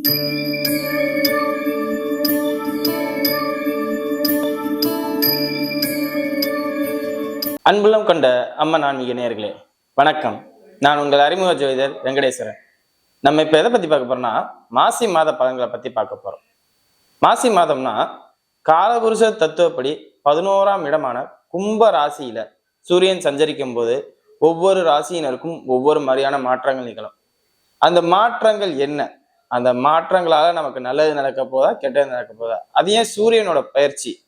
அன்புள்ளம் கொண்ட அம்மன் ஆன்மீக நேர்களே வணக்கம். நான் உங்கள் அறிமுக ஜோதிடர் வெங்கடேஸ்வரன். நம்ம இப்போ எதை பற்றி பார்க்க போறோம்னா மாசி மாத பலன்களை பற்றி பார்க்க போகிறோம் மாசி மாதம்னா காலபுருஷ தத்துவப்படி பதினோராம் இடமான கும்ப ராசியில சூரியன் சஞ்சரிக்கும் போது ஒவ்வொரு ராசியினருக்கும் ஒவ்வொரு மாதிரியான மாற்றங்கள் நிகழும். அந்த மாற்றங்கள் என்ன? அந்த மாற்றங்களால நமக்கு நல்லது நடக்க போதா கெட்டது நடக்க போதா? அது ஏன் சூரியனோட பயிற்சி.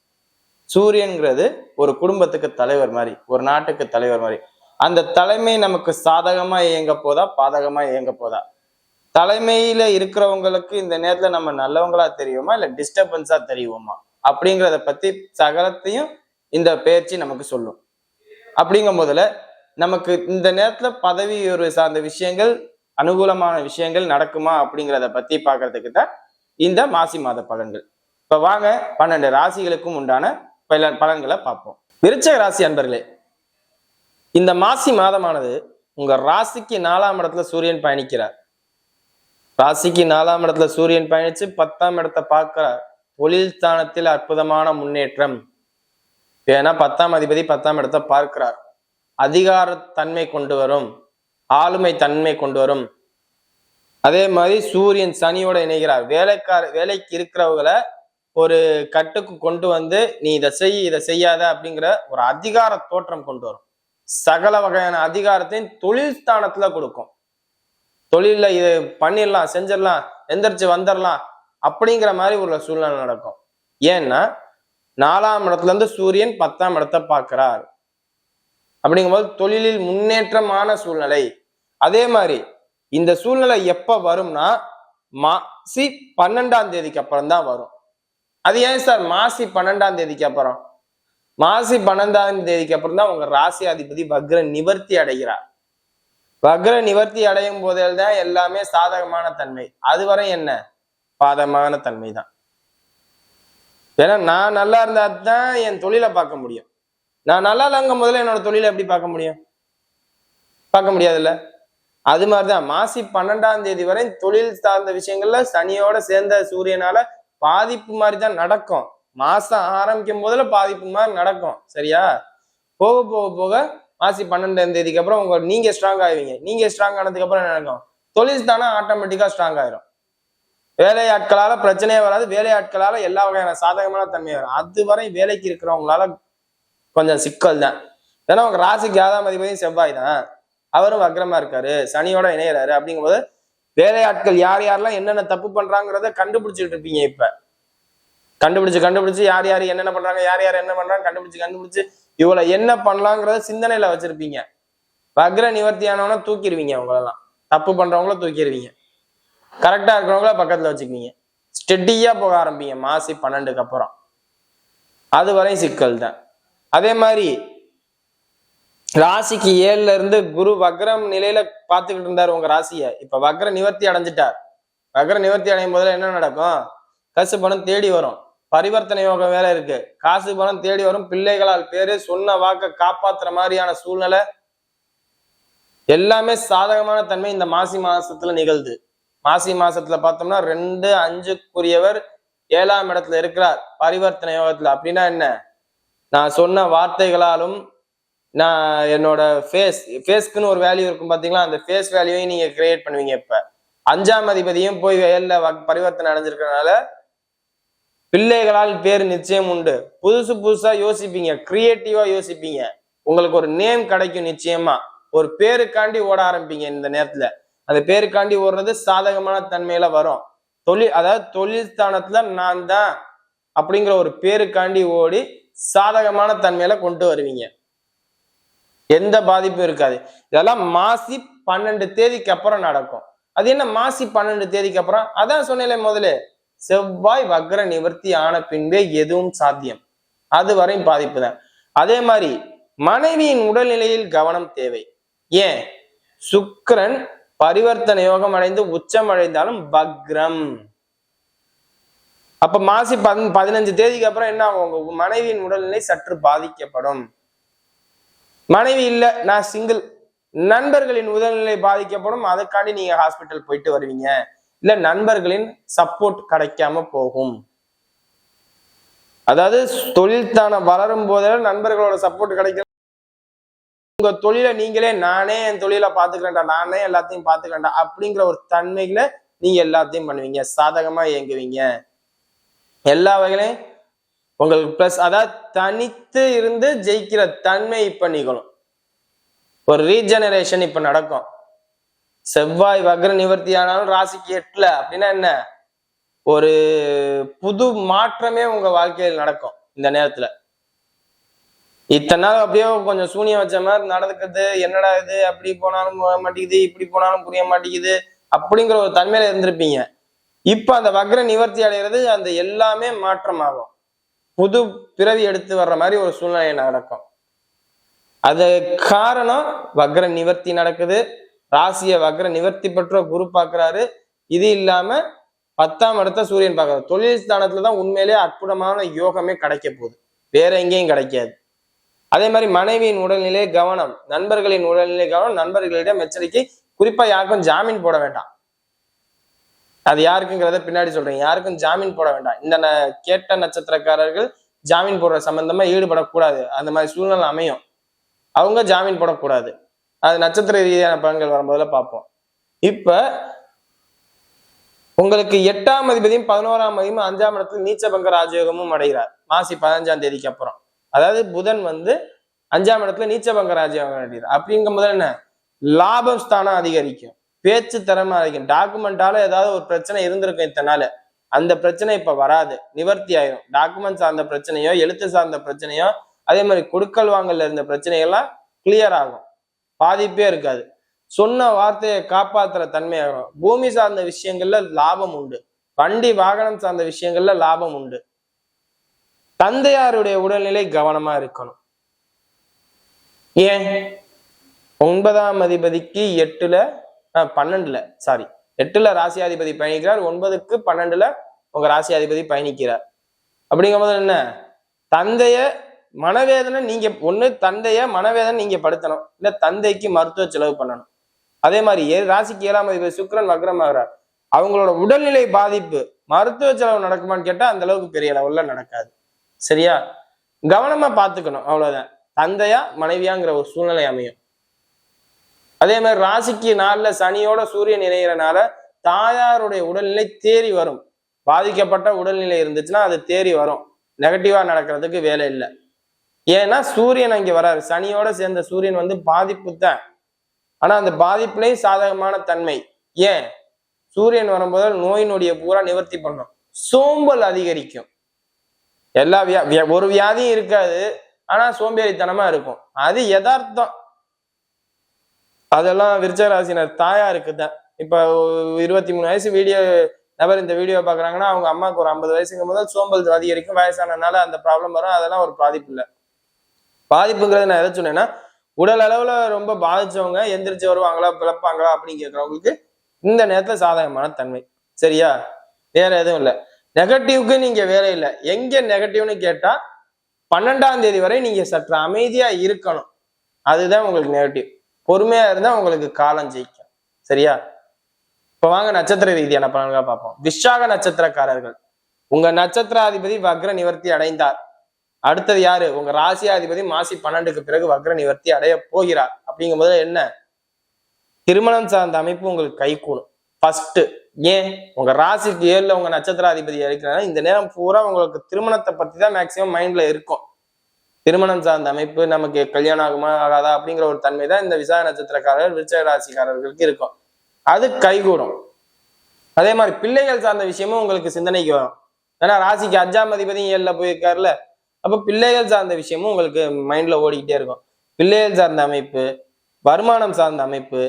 சூரியன்கிறது ஒரு குடும்பத்துக்கு தலைவர் மாதிரி ஒரு நாட்டுக்கு தலைவர் மாதிரி. அந்த தலைமை நமக்கு சாதகமா இயங்க போதா பாதகமா இயங்க போதா? தலைமையில இருக்கிறவங்களுக்கு இந்த நேரத்துல நம்ம நல்லவங்களா தெரியுமா? இல்ல டிஸ்டர்பன்ஸா தெரியுமா? அப்படிங்கிறத பத்தி சகலத்தையும் இந்த பயிற்சி நமக்கு சொல்லும். அப்படிங்கும் போதுல நமக்கு இந்த நேரத்துல பதவி ஒரு சார்ந்த விஷயங்கள் அனுகூலமான விஷயங்கள் நடக்குமா அப்படிங்கிறத பத்தி பார்க்கறதுக்கு தான் இந்த மாசி மாத பலன்கள். இப்ப வாங்க பன்னெண்டு ராசிகளுக்கும் உண்டான பல பலன்களை பார்ப்போம். விருச்சக ராசி அன்பர்களே இந்த மாசி மாதமானது உங்க ராசிக்கு நாலாம் இடத்துல சூரியன் பயணிக்கிறார். ராசிக்கு நாலாம் இடத்துல சூரியன் பயணிச்சு பத்தாம் இடத்தை பார்க்கிறார். தொழில் ஸ்தானத்தில் அற்புதமான முன்னேற்றம். ஏன்னா பத்தாம் அதிபதி பத்தாம் இடத்தை பார்க்கிறார். அதிகாரத்தன்மை கொண்டு வரும். ஆளுமை தன்மை கொண்டு வரும். அதே மாதிரி சூரியன் சனியோட இணைகிறார். வேலைக்கார வேலைக்கு இருக்கிறவங்களை ஒரு கட்டுக்கு கொண்டு வந்து நீ இதை செய் இதை செய்யாத அப்படிங்கிற ஒரு அதிகார தோற்றம் கொண்டு வரும். சகல வகையான அதிகாரத்தையும் தொழில் ஸ்தானத்துல கொடுக்கும். தொழில இது பண்ணிடலாம் செஞ்சிடலாம் எந்திரிச்சு வந்துடலாம் அப்படிங்கிற மாதிரி ஒரு சூழ்நிலை நடக்கும். ஏன்னா நாலாம் இடத்துல இருந்து சூரியன் பத்தாம் இடத்தை பார்க்கிறார். அப்படிங்கும்போது தொழிலில் முன்னேற்றமான சூழ்நிலை. அதே மாதிரி இந்த சூழ்நிலை எப்ப வரும்னா மாசி பன்னெண்டாம் தேதிக்கு அப்புறம் தான் வரும். அது ஏன் சார் மாசி பன்னெண்டாம் தேதிக்கு அப்புறம்? மாசி பன்னெண்டாம் தேதிக்கு அப்புறம் தான் உங்க ராசி அதிபதி வக்ர நிவர்த்தி அடைகிறார். வக்ர நிவர்த்தி அடையும் போதில் தான் எல்லாமே சாதகமான தன்மை. அதுவரை என்ன? பாதமான தன்மை தான் ஏன்னா நான் நல்லா இருந்தா தான் என் தொழிலை பார்க்க முடியும். நான் நல்லா இல்லைங்க முதல்ல என்னோட தொழிலை எப்படி பார்க்க முடியும்? பார்க்க முடியாதுல்ல? அது மாதிரிதான். மாசி பன்னெண்டாம் தேதி வரை தொழில் சார்ந்த விஷயங்கள்ல சனியோட சேர்ந்த சூரியனால பாதிப்பு மாதிரி தான் நடக்கும். மாசம் ஆரம்பிக்கும் போதுல பாதிப்பு மாதிரி நடக்கும். சரியா? போக போக போக மாசி பன்னெண்டாம் தேதிக்கு அப்புறம் உங்க நீங்க ஸ்ட்ராங் ஆவீங்க. நீங்க ஸ்ட்ராங் ஆனதுக்கு அப்புறம் நடக்கும்? தொழில் தானே ஆட்டோமேட்டிக்கா ஸ்ட்ராங் ஆயிரும். வேலையாட்களால பிரச்சனையே வராது. வேலையாட்களால எல்லா வகையான சாதகமான தன்மை வரும். அது வரை வேலைக்கு இருக்கிறவங்களால கொஞ்சம் சிக்கல் தான் ஏன்னா உங்க ராசிக்கு ஆதாம் அதிபதியும் செவ்வாய் தான். அவரும் வக்ரமா இருக்காரு சனியோட இணையறாரு. அப்படிங்கும்போது வேலையாட்கள் யார் யாரெல்லாம் என்னென்ன தப்பு பண்றாங்கிறத கண்டுபிடிச்சிட்டு இருப்பீங்க இப்ப. கண்டுபிடிச்சு கண்டுபிடிச்சு யார் யார் என்னென்ன பண்றாங்க யார் யார் என்ன பண்றாங்க கண்டுபிடிச்சு கண்டுபிடிச்சு இவளை என்ன பண்ணலாங்கிறத சிந்தனையில வச்சிருப்பீங்க. வக்ர நிவர்த்தி தூக்கிடுவீங்க அவங்களெல்லாம். தப்பு பண்றவங்கள தூக்கிடுவீங்க கரெக்டா இருக்கிறவங்கள பக்கத்துல வச்சுக்குவீங்க. ஸ்டெடியா போக ஆரம்பிங்க மாசி பன்னெண்டுக்கு அப்புறம். அது வரையும் சிக்கல் தான் அதே மாதிரி ராசிக்கு ஏழுல இருந்து குரு வக்ரம் நிலையில பார்த்துக்கிட்டு இருந்தார் உங்க ராசியை. இப்ப வக்ர நிவர்த்தி அடைஞ்சிட்டார். வக்ர நிவர்த்தி அடையும் போதுல என்ன நடக்கும்? காசு பணம் தேடி வரும். பரிவர்த்தனை யோகம் வேலை இருக்கு. காசு பணம் தேடி வரும். பிள்ளைகளால் பேரு சொன்ன வாக்க காப்பாத்துற மாதிரியான சூழ்நிலை. எல்லாமே சாதகமான தன்மை இந்த மாசி மாசத்துல நிகழ்து. மாசி மாசத்துல பார்த்தோம்னா ரெண்டு அஞ்சுக்குரியவர் ஏழாம் இடத்துல இருக்கிறார். பரிவர்த்தனை யோகத்துல. அப்படின்னா என்ன? நான் சொன்ன வார்த்தைகளாலும் நான் என்னோட ஃபேஸ் ஃபேஸ்க்குன்னு ஒரு வேல்யூ இருக்கும் பார்த்தீங்களா அந்த ஃபேஸ் வேல்யூவையும் நீங்கள் கிரியேட் பண்ணுவீங்க இப்போ. அஞ்சாம் அதிபதியும் போய் வயலில் வ- பரிவர்த்தனை அடைஞ்சிருக்கனால பிள்ளைகளால் பேர் நிச்சயம் உண்டு. புதுசு புதுசாக யோசிப்பீங்க க்ரியேட்டிவாக யோசிப்பீங்க. உங்களுக்கு ஒரு நேம் கிடைக்கும் நிச்சயமா. ஒரு பேருக்காண்டி ஓட ஆரம்பிப்பீங்க இந்த நேரத்தில். அந்த பேருக்காண்டி ஓடுறது சாதகமான தன்மையில வரும். தொழில் அதாவது தொழில் ஸ்தானத்துல நான் தான் அப்படிங்கிற ஒரு பேருக்காண்டி ஓடி சாதகமான தன்மையில கொண்டு வருவீங்க. எந்த பாதிப்பும் இருக்காது. இதெல்லாம் மாசி பன்னெண்டு தேதிக்கு அப்புறம் நடக்கும். அது என்ன மாசி பன்னெண்டு தேதிக்கு அப்புறம்? அதான் சொன்னேன்ல முதல்ல செவ்வாய் வக்ர நிவர்த்தி ஆன பின்பே எதுவும் சாத்தியம். அது வரையும் பாதிப்பு தான். அதே மாதிரி மனைவியின் உடல்நிலையில் கவனம் தேவை. ஏன்? சுக்கரன் பரிவர்த்தனை யோகம் அடைந்து உச்சம் அடைந்தாலும் வக்ரம். அப்ப மாசி பதினஞ்சு தேதிக்கு அப்புறம் என்ன ஆகும்? உங்க மனைவியின் உடல்நிலை சற்று பாதிக்கப்படும். மனைவி இல்லை நான் சிங்கிள் நண்பர்களின் உடல்நிலை பாதிக்கப்படும் அதுக்காண்டி நீங்க ஹாஸ்பிட்டல் போயிட்டு வருவீங்க. இல்ல நண்பர்களின் சப்போர்ட் கிடைக்காம போகும். அதாவது தொழில் தானே வளரும் போதெல்லாம் நண்பர்களோட சப்போர்ட் கிடைக்கிற உங்க தொழிலை நீங்களே நானே என் தொழிலை பாத்துக்கிறேன்டா நானே எல்லாத்தையும் பாத்துக்கிறேன்டா அப்படிங்கிற ஒரு தன்மைகளை நீங்க எல்லாத்தையும் பண்ணுவீங்க. சாதகமா இயங்குவீங்க. எல்லா வகையிலையும் உங்களுக்கு பிளஸ் அதாவது தனித்து இருந்து ஜெயிக்கிற தன்மை இப்ப நிகழும். ஒரு ரீஜெனரேஷன் இப்ப நடக்கும். செவ்வாய் வக்ர நிவர்த்தி ஆனாலும் ராசிக்கு எட்டுல அப்படின்னா என்ன? ஒரு புது மாற்றமே உங்க வாழ்க்கையில் நடக்கும் இந்த நேரத்துல. இத்தனை நாள் அப்படியே கொஞ்சம் சூனியம் வச்ச மாதிரி நடந்துக்கிறது என்னடா இது? அப்படி போனாலும் போக மாட்டேங்குது இப்படி போனாலும் புரிய மாட்டேங்குது அப்படிங்கிற ஒரு தன்மையில இருந்திருப்பீங்க. இப்ப அந்த வக்ர நிவர்த்தி அடைகிறது அந்த எல்லாமே மாற்றமாகும். புது பிறவி எடுத்து வர்ற மாதிரி ஒரு சூழ்நிலை நடக்கும். அது காரணம் வக்ர நிவர்த்தி நடக்குது. ராசியை வக்ர நிவர்த்தி பெற்ற குரு பார்க்குறாரு. இது இல்லாம பத்தாம் இடத்த சூரியன் பார்க்கறாரு. தொழில் ஸ்தானத்துல தான் உண்மையிலே அற்புதமான யோகமே கிடைக்க போகுது. வேற எங்கேயும் கிடைக்காது. அதே மாதிரி மனைவியின் உடல்நிலை கவனம் நண்பர்களின் உடல்நிலை கவனம் நண்பர்களிடம் எச்சரிக்கை. குறிப்பா யாருக்கும் ஜாமீன் போட வேண்டாம். அது யாருக்குங்கிறத பின்னாடி சொல்றேன் யாருக்கும் ஜாமீன் போட வேண்டாம். இந்த ந- கேட்ட நட்சத்திரக்காரர்கள் ஜாமீன் போடுற சம்பந்தமா ஈடுபடக்கூடாது. அந்த மாதிரி சூழ்நிலை அமையும். அவங்க ஜாமீன் போடக்கூடாது. அது நட்சத்திர ரீதியான பலன்கள் வரும்போதுல பார்ப்போம். இப்ப உங்களுக்கு எட்டாம் அதிபதியும் பதினோராம் அதிபதியும் அஞ்சாம் இடத்துல நீச்சபங்க ராஜயோகமும் அடைகிறார். மாசி பதினஞ்சாம் தேதிக்கு அப்புறம். அதாவது புதன் வந்து அஞ்சாம் இடத்துல நீச்சபங்க ராஜயோகம் அடைகிறார். அப்படிங்கும் போது என்ன? லாபம் ஸ்தானம் அதிகரிக்கும். பேச்சு திறமை அதிகம். டாக்குமெண்டால ஏதாவது ஒரு பிரச்சனை இருந்திருக்கும் இத்தனை நாள் அந்த பிரச்சனை இப்ப வராது. நிவர்த்தி ஆயிரும். டாக்குமெண்ட் சார்ந்த பிரச்சனையோ எழுத்து சார்ந்த பிரச்சனையோ அதே மாதிரி கொடுக்கல் வாங்கல இருந்த பிரச்சனைகள்லாம் கிளியர் ஆகும். பாதிப்பே இருக்காது. சொன்ன வார்த்தையை காப்பாத்துற தன்மையாகும் பூமி சார்ந்த விஷயங்கள்ல லாபம் உண்டு. வண்டி வாகனம் சார்ந்த விஷயங்கள்ல லாபம் உண்டு. தந்தையாருடைய உடல்நிலை கவனமா இருக்கணும். ஏன்? ஒன்பதாம் அதிபதிக்கு எட்டுல பன்னெண்டுல சாரி எட்டுல ராசியாதிபதி பயணிக்கிறார் ஒன்பதுக்கு பன்னெண்டுல உங்க ராசியாதிபதி பயணிக்கிறார். அப்படிங்கும்போது என்ன? தந்தைய மனவேதனை நீங்க ஒண்ணு தந்தைய மனவேதனை நீங்க படுத்தணும். இல்ல தந்தைக்கு மருத்துவ செலவு பண்ணணும். அதே மாதிரி ஏ ராசிக்கு ஏழாம் அதிபதி சுக்கரன் வக்ரமாகிறார். அவங்களோட உடல்நிலை பாதிப்பு மருத்துவ செலவு நடக்குமான்னு கேட்டா அந்த அளவுக்கு பெரிய லெவல்ல நடக்காது. சரியா? கவனமா பாத்துக்கணும் அவ்வளவுதான். தந்தையா மனைவியாங்கிற ஒரு சூழ்நிலை அமையும். அதே மாதிரி ராசிக்கு நாளில் சனியோட சூரியன் இணைகிறனால தாயாருடைய உடல்நிலை தேறி வரும். பாதிக்கப்பட்ட உடல்நிலை இருந்துச்சுன்னா அது தேறி வரும். நெகட்டிவா நடக்கிறதுக்கு வேலை இல்லை. ஏன்னா சூரியன் அங்கே வராரு. சனியோட சேர்ந்த சூரியன் வந்து பாதிப்பு தான். ஆனா அந்த பாதிப்புலேயும் சாதகமான தன்மை. ஏன்? சூரியன் வரும்போது நோய் நொடியை பூரா நிவர்த்தி பண்ணும். சோம்பல் அதிகரிக்கும். எல்லா வியா வியா- ஒரு வியாதியும் இருக்காது. ஆனா சோம்பேறித்தனமா இருக்கும். அது யதார்த்தம். அதெல்லாம் விருச்சக ராசினர் தாயாருக்கு தான் இப்போ இருபத்தி மூணு வயசு வீடியோ நபர் இந்த வீடியோ பார்க்குறாங்கன்னா அவங்க அம்மாவுக்கு ஒரு ஐம்பது வயசுங்கும் போது சோம்பல் அதிகரிக்கும் வயசானனால அந்த ப்ராப்ளம் வரும். அதெல்லாம் ஒரு பாதிப்பு இல்லை. பாதிப்புங்கிறது நான் எதை சொன்னேன்னா உடல் அளவில் ரொம்ப பாதிச்சவங்க எந்திரிச்சு வருவாங்களா பிளப்பாங்களா அப்படின்னு கேட்கறவங்களுக்கு இந்த நேரத்தில் சாதகமான தன்மை. சரியா? வேற எதுவும் இல்லை. நெகட்டிவ்க்கு நீங்க வேற இல்லை. எங்க நெகட்டிவ்னு கேட்டா பன்னெண்டாம் தேதி வரை நீங்க சற்று அமைதியா இருக்கணும். அதுதான் உங்களுக்கு நெகட்டிவ் பொறுமையா இருந்தா உங்களுக்கு காலம் ஜெயிக்கும். சரியா? இப்ப வாங்க நட்சத்திர ரீதியான பலன்களை பார்ப்போம். விஷாக நட்சத்திரக்காரர்கள். உங்க நட்சத்திராதிபதி வக்ர நிவர்த்தி அடைந்தார். அடுத்தது யாரு? உங்க ராசியாதிபதி மாசி பன்னெண்டுக்கு பிறகு வக்ர நிவர்த்தி அடைய போகிறார். அப்படிங்கும்போது என்ன? திருமணம் சார்ந்த அமைப்பு உங்களுக்கு கை கூடும். ஃபர்ஸ்ட் ஏன்? உங்க ராசிக்கு ஏழுல உங்க நட்சத்திராதிபதி இருக்கிறனால இந்த நேரம் பூரா உங்களுக்கு திருமணத்தை பத்தி தான் மேக்சிமம் மைண்ட்ல இருக்கும். திருமணம் சார்ந்த அமைப்பு நமக்கு கல்யாணம் ஆகுமா ஆகாதா அப்படிங்கிற ஒரு தன்மை தான் இந்த விசா நட்சத்திரக்காரர் விருச்சக ராசிக்காரர்களுக்கு இருக்கும். அது கைகூடும். அதே மாதிரி பிள்ளைகள் சார்ந்த விஷயமும் உங்களுக்கு சிந்தனைக்கு வரும். ஏன்னா ராசிக்கு அஞ்சாம் அதிபதியும் ஏழில் போயிருக்காருல அப்ப பிள்ளைகள் சார்ந்த விஷயமும் உங்களுக்கு மைண்ட்ல ஓடிக்கிட்டே இருக்கும். பிள்ளைகள் சார்ந்த அமைப்பு வருமானம் சார்ந்த அமைப்பு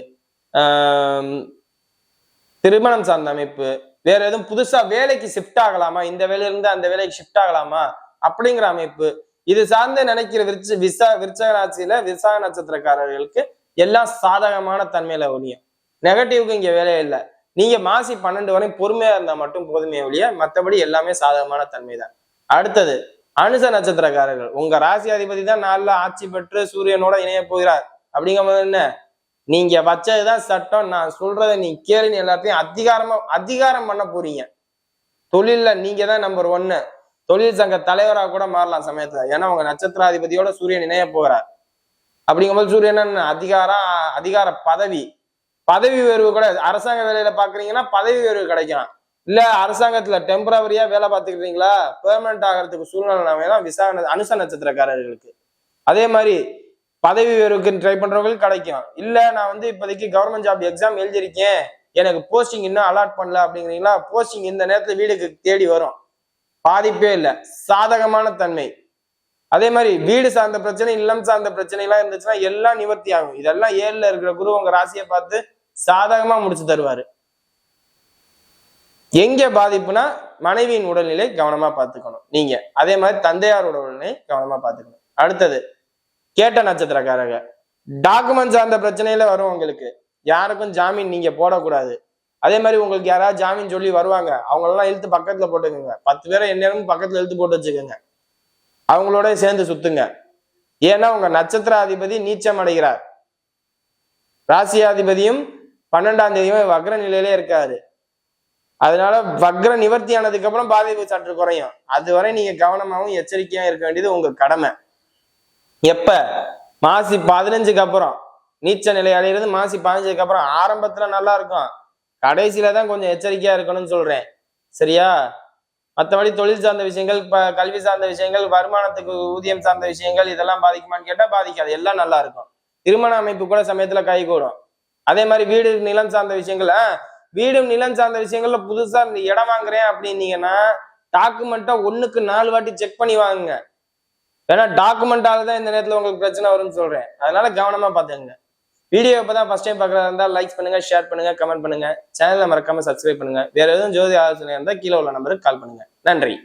திருமணம் சார்ந்த அமைப்பு வேற எதுவும் புதுசா வேலைக்கு ஷிஃப்ட் ஆகலாமா? இந்த வேலையிலிருந்து அந்த வேலைக்கு ஷிஃப்ட் ஆகலாமா? அப்படிங்கிற அமைப்பு இது சார்ந்து நினைக்கிற விருச்ச விசா விருச்சக ராசியில விசாக நட்சத்திரக்காரர்களுக்கு எல்லாம் சாதகமான தன்மையில ஒழியும் நெகட்டிவ்க்கு இங்க வேலையே இல்லை. நீங்க மாசி பன்னெண்டு வரையும் பொறுமையா இருந்தா மட்டும் போதுமே ஒழிய மத்தபடி எல்லாமே சாதகமான தன்மை தான் அடுத்தது அனுச நட்சத்திரக்காரர்கள். உங்க ராசி அதிபதி தான் நாளில் ஆட்சி பெற்று சூரியனோட இணைய போகிறார். அப்படிங்கும்போது என்ன? நீங்க வச்சதுதான் சட்டம். நான் சொல்றதை நீ கேளுன்னு எல்லாத்தையும் அதிகாரமா அதிகாரம் பண்ண போறீங்க. தொழில்ல நீங்க தான் நம்பர் ஒன்னு தொழில் சங்க தலைவராக கூட மாறலாம் சமயத்துல. ஏன்னா அவங்க நட்சத்திராதிபதியோட சூரியன் இணைய போறார் அப்படிங்கும்போது சூரியன் அதிகாரம் அதிகார பதவி. பதவி உயர்வு கூட அரசாங்க வேலையில பாக்குறீங்கன்னா பதவி உயர்வு கிடைக்கும் இல்ல அரசாங்கத்துல டெம்பரவரியா வேலை பார்த்துக்கிறீங்களா பெர்மனன்ட் ஆகிறதுக்கு சூழ்நிலை தான் விசா அனுச நட்சத்திரக்காரர்களுக்கு. அதே மாதிரி பதவி உயர்வுக்கு ட்ரை பண்றவங்களுக்கு கிடைக்கும். இல்ல நான் வந்து இப்போதைக்கு கவர்மெண்ட் ஜாப் எக்ஸாம் எழுதியிருக்கேன். எனக்கு போஸ்டிங் இன்னும் அலாட் பண்ணல அப்படிங்கிறீங்களா? போஸ்டிங் இந்த நேரத்துல வீடுக்கு தேடி வரும். பாதிப்பே இல்லை. சாதகமான தன்மை. அதே மாதிரி வீடு சார்ந்த பிரச்சனை இல்லம் சார்ந்த பிரச்சனை எல்லாம் இருந்துச்சுன்னா எல்லாம் நிவர்த்தி ஆகும். இதெல்லாம் ஏழுல இருக்கிற குரு உங்க ராசியை பார்த்து சாதகமா முடிச்சு தருவாரு. எங்க பாதிப்புனா மனைவியின் உடல்நிலை கவனமா பார்த்துக்கணும். நீங்க. அதே மாதிரி தந்தையாரோட உடல்நிலை கவனமா பார்த்துக்கணும். அடுத்தது கேட்ட நட்சத்திரக்காரங்க. டாக்குமெண்ட் சார்ந்த பிரச்சனையில வரும் உங்களுக்கு. யாருக்கும் ஜாமீன் நீங்க போடக்கூடாது. அதே மாதிரி உங்களுக்கு யாராவது ஜாமீன் சொல்லி வருவாங்க அவங்களெல்லாம் இழுத்து பக்கத்தில் போட்டுக்கோங்க. பத்து பேரை எந்நேரமும் பக்கத்தில் இழுத்து போட்டு வச்சுக்கோங்க. அவங்களோட சேர்ந்து சுத்துங்க. ஏன்னா உங்க நட்சத்திராதிபதி நீச்சம் அடைகிறார். ராசியாதிபதியும் பன்னெண்டாம் தேதியும் வக்ர நிலையிலே இருக்காரு. அதனால வக்ர நிவர்த்தி ஆனதுக்கு அப்புறம் பாதிப்பு சற்று குறையும். அதுவரை நீங்க கவனமாகவும் எச்சரிக்கையா இருக்க வேண்டியது உங்க கடமை. எப்ப? மாசி பதினஞ்சுக்கு அப்புறம். நீச்ச நிலை அடைகிறது மாசி பதினஞ்சுக்கு அப்புறம். ஆரம்பத்துல நல்லா இருக்கும். கடைசியில தான் கொஞ்சம் எச்சரிக்கையா இருக்கணும்னு சொல்றேன். சரியா? மற்றபடி தொழில் சார்ந்த விஷயங்கள் ப கல்வி சார்ந்த விஷயங்கள் வருமானத்துக்கு ஊதியம் சார்ந்த விஷயங்கள் இதெல்லாம் பாதிக்குமான்னு கேட்டால் பாதிக்காது. எல்லாம் நல்லா இருக்கும். திருமண அமைப்பு கூட சமயத்தில் கை கூடும். அதே மாதிரி வீடு நிலம் சார்ந்த விஷயங்கள் வீடும் நிலம் சார்ந்த விஷயங்கள்ல புதுசாக இடம் வாங்குறேன் அப்படின்னீங்கன்னா டாக்குமெண்ட்டை ஒன்றுக்கு நாலு வாட்டி செக் பண்ணி வாங்குங்க. ஏன்னா டாக்குமெண்டால தான் இந்த நேரத்தில் உங்களுக்கு பிரச்சனை வரும்னு சொல்கிறேன் அதனால கவனமாக பார்த்துங்க வீடியோ இப்பதான் ஃபர்ஸ்ட் டைம் பார்க்கறதா இருந்தா லைக் பண்ணுங்க ஷேர் பண்ணுங்க கமெண்ட் பண்ணுங்க. சேனலை மறக்காம சப்ஸ்கிரைப் பண்ணுங்க. வேற எதுவும் ஜோதி ஆலோசனை இருந்தால் கீழே உள்ள நம்பருக்கு கால் பண்ணுங்க. நன்றி.